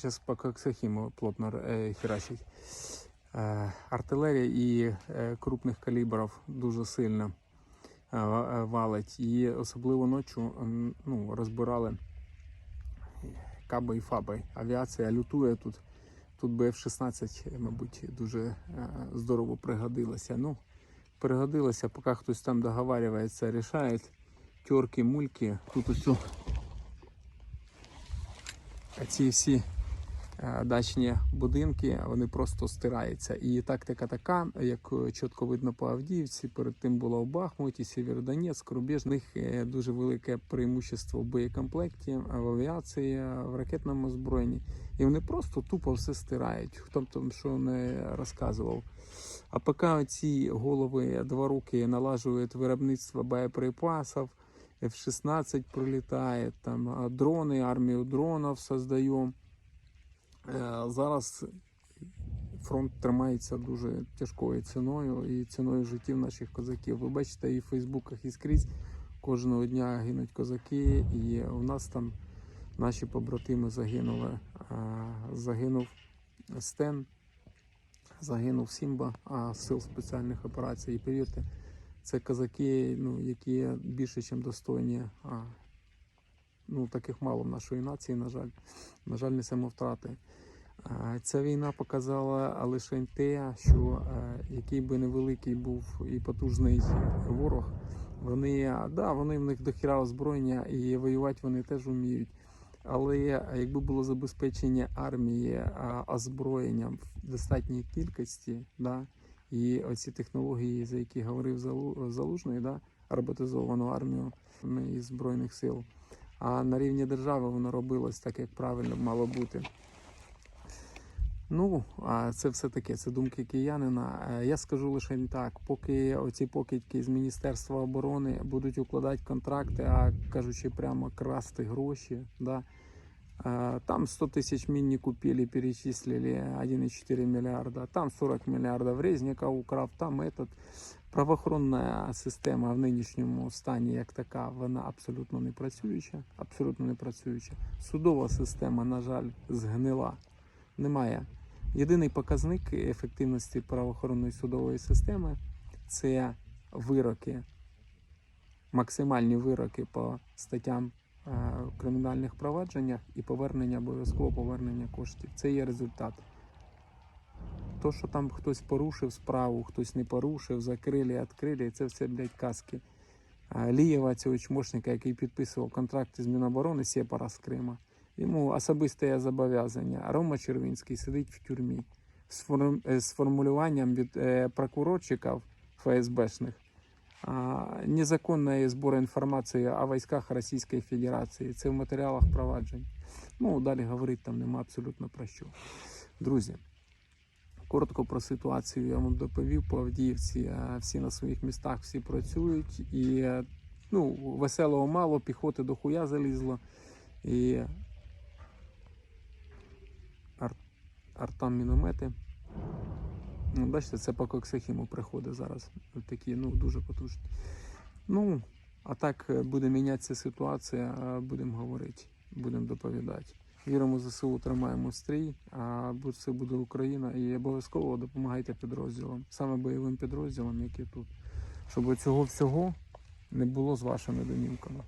Зараз по Коксахіму плотно е, херачить. Е, артилерія і е, крупних калібрів дуже сильно е, е, валить. І особливо ночі ну, розбирали каби і фаби. Авіація лютує тут. Тут би F-16, мабуть, дуже е, здорово пригодилося. Ну, пригодилося, поки хтось там договарюється, рішає. Тьорки, мульки. Тут усе ці всі дачні будинки вони просто стираються. І тактика така, як е, чітко видно по Авдіївці, перед тим було в Бахмуті, Сєвєродонецьк, Рубіж. В них е, дуже велике преимущество в боєкомплекті, в авіації, е, в ракетному озброєнні. І вони просто тупо все стирають. Хто б там що не розказував. А поки ці голови два роки налажують виробництво боєприпасів, F-16 прилітає, там дрони, армію дронів создаємо. Е, Зараз фронт тримається дуже тяжкою ціною і ціною життів наших козаків. Ви бачите і в Фейсбуках, і скрізь кожного дня гинуть козаки, і у нас там наші побратими загинули. Е, Загинув Стен, загинув Сімба а, сил спеціальних операцій. І повірте, це козаки, ну, які більше, ніж достойні. Ну, таких мало в нашої нації, на жаль. На жаль, несемо втрати. Ця війна показала лише те, що е, який би невеликий був і потужний ворог, вони, да, вони в них дохіра озброєння і воювати вони теж вміють. Але е, якби було забезпечення армії озброєнням в достатній кількості, да, і оці технології, за які говорив Залужний, да, роботизовану армію ну, із Збройних сил. А на рівні держави воно робилось так, як правильно мало бути. Ну, це все таке, це думки киянина. Е, Я скажу лише так, поки оці покидьки з Міністерства оборони будуть укладати контракти, а кажучи прямо красти гроші, да, Там 100 тысяч мин не купили, перечислили 1,4 миллиарда. Там 40 миллиардов Резника украв, там этот. Правоохоронна система в нинішньому стані, як така, вона абсолютно не працююча. Абсолютно не працююча. Судова система, на жаль, згнила. Немає. Єдиний показник ефективності правоохоронної судової системи це вироки, максимальні вироки по статтям кримінальних провадженнях і повернення обов'язково повернення коштів. Це є результат. То, що там хтось порушив справу, хтось не порушив, закрили, відкрили, це все, блядь, казки. Лієва, цього чмошника, який підписував контракти з Міноборони Сєпара з Крима, йому особисте зобов'язання. Рома Червінський сидить в тюрмі з, е, формулюванням від е, прокурорчиків ФСБшних а, незаконний збор інформації о військах Російської Федерації. Це в матеріалах проваджень. Ну, далі говорити там нема абсолютно про що. Друзі, коротко про ситуацію я вам доповів по Авдіївці. Всі на своїх містах, всі працюють. І ну, веселого мало, піхоти до хуя залізло. І артам міномети. Ну, бачите, це по Коксахіму приходить зараз. Такі, ну, дуже потужні. Ну, а так е, буде мінятися ситуація, будемо говорити, будемо доповідати. Віримо ЗСУ, тримаємо стрій, а все буде Україна і обов'язково допомагайте підрозділам, саме бойовим підрозділам, які тут, щоб цього всього не було з вашими домівками.